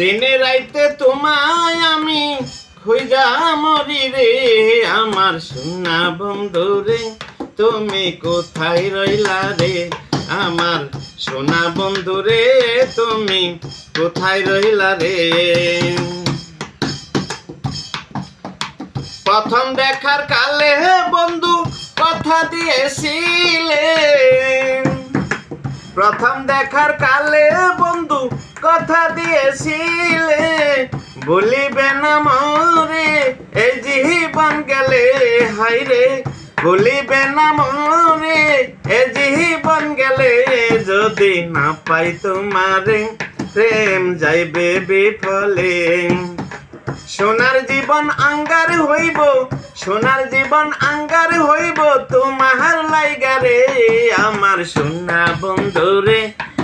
দিনে রাইতে তোমায় আমি খুঁজা মরি রে, আমার সোনা বন্ধু রে, তুমি কোথায় রইলা রে? আমার সোনা বন্ধু রে, তুমি কোথায় রইলা রে? প্রথম দেখার কালে বন্ধু কথা দিয়েছিলে। প্রথম দেখার কালে বন্ধু কথা দিয়েছিলে, বলিবে না মরে, এই জীবন গেলে হাইরে বলিবে না মরে এ জীবন গেলে, যদি না পাই তোমারে, প্রেম যাইবে বিফলে। সোনার জীবন আঙ্গার হইব, সোনার জীবন আঙ্গার হইব, তোমার লাইগারে আমার সোনা বন্ধু রে